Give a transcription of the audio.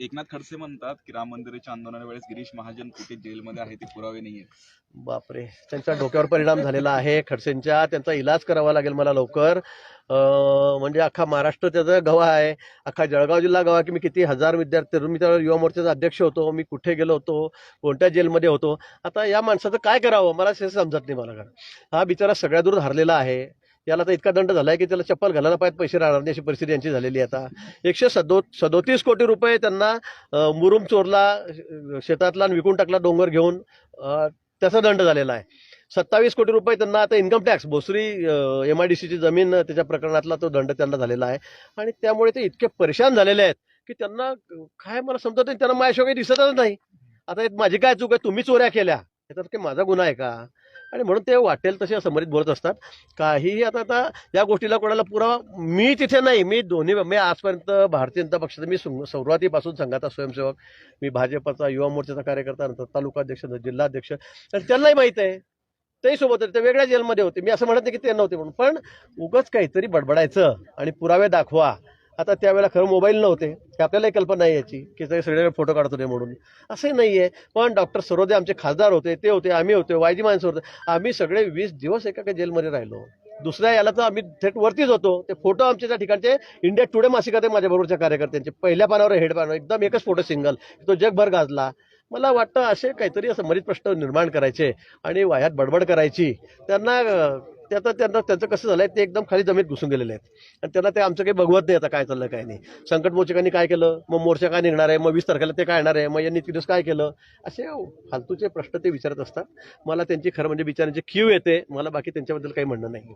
एकनाथ खडसे म्हणतात की राम मंदिराच्या आंदोलनावेळेस गिरीश महाजन कुठे जेलमध्ये आहे ते पुरावे नाहीये बापरे. त्यांच्या डोक्यावर परिणाम झालेला आहे. खडसेंच्या त्यांचा इलाज करावा लागेल मला लवकर. म्हणजे अख्खा महाराष्ट्र त्याचा गवा आहे अख्खा जळगाव जिल्हा गवा की मी किती हजार विद्यार्थी मी त्यावेळेला युवा मोर्चाचा अध्यक्ष होतो मी कुठे गेलो होतो कोणत्या जेलमध्ये होतो. आता या माणसाचं काय करावं? मला हे समजत नाही मला. हा बिचारा सगळ्या दूर हरलेला आहे. याला तर इतका दंड झालाय की त्याला चप्पल घालायला पाहिजे पैसे राहणार नाही अशी परिस्थिती यांची झालेली आहे आता. एकशे सदो सदोतीस कोटी रुपये त्यांना मुरुम चोरला शेतातला विकून टाकला डोंगर घेऊन त्याचा दंड झालेला आहे. सत्तावीस कोटी रुपये त्यांना आता income tax Bhosari M I D सीची जमीन त्याच्या प्रकरणातला तो दंड त्यांना झालेला आहे. आणि त्यामुळे ते इतके परेशान झालेले आहेत की त्यांना काय मला समजत नाही त्यांना माझ्याशिवाय काही दिसतच नाही. आता माझी काय चूक आहे? तुम्ही चोऱ्या केल्या. याच्यात काही माझा गुन्हा आहे का? आणि म्हणून ते वाटेल तसे असमरित बोलत असतात. काहीही आता आता या गोष्टीला कोणाला पुरावा मी तिथे नाही. मी दोन्ही मी आजपर्यंत भारतीय जनता पक्षाचा मी सुरुवातीपासून संघाचा स्वयंसेवक मी भाजपचा युवा मोर्चाचा कार्यकर्ता नंतर तालुकाध्यक्ष नंतर जिल्हाध्यक्ष. तर त्यांनाही माहीत आहे. तेही सोबत होते ते वेगळ्या जेलमध्ये होते. मी असं म्हणत नाही की ते नव्हते म्हणून. पण उगच काहीतरी बडबडायचं आणि पुरावे दाखवा. आता त्यावेळेला खरं मोबाईल नव्हते. की आपल्यालाही कल्पना नाही याची की ते सगळे फोटो काढत होते म्हणून. असंही नाही आहे पण डॉक्टर सरोदे आमचे खासदार होते ते होते आम्ही होते वायदी माणसं होते. आम्ही सगळे वीस दिवस एका जेलमध्ये राहिलो. दुसऱ्या याला तर आम्ही थेट वरतीच होतो. ते फोटो आमच्या त्या ठिकाणचे इंडिया टुडे मासिकात आहे माझ्याबरोबरच्या कार्यकर्त्यांचे. पहिल्या पानावर हेड पानावर एकदम एकच फोटो सिंगल तो जगभर गाजला. मला वाटतं असे काहीतरी असं मरीत प्रश्न निर्माण करायचे आणि वाह्यात बडबड करायची. त्यांना त्याचं ते आता त्यांना त्यांचं कसं झालं आहे ते एकदम खाली जमीत घुसून गेलेले आहेत. आणि त्यांना ते आमचं काही बघवत नाही आता काय चाललं काय नाही. संकट मोर्चकांनी काय केलं? मग मोर्चा काय निघणार आहे? मग वीस तारखेला ते काय येणार आहे? मग यांनी तिथेच काय केलं? असे फालतूचे प्रश्न ते विचारत असतात. मला त्यांची खरं म्हणजे विचारांची क्यू येते. मला बाकी त्यांच्याबद्दल काही म्हणणं नाही.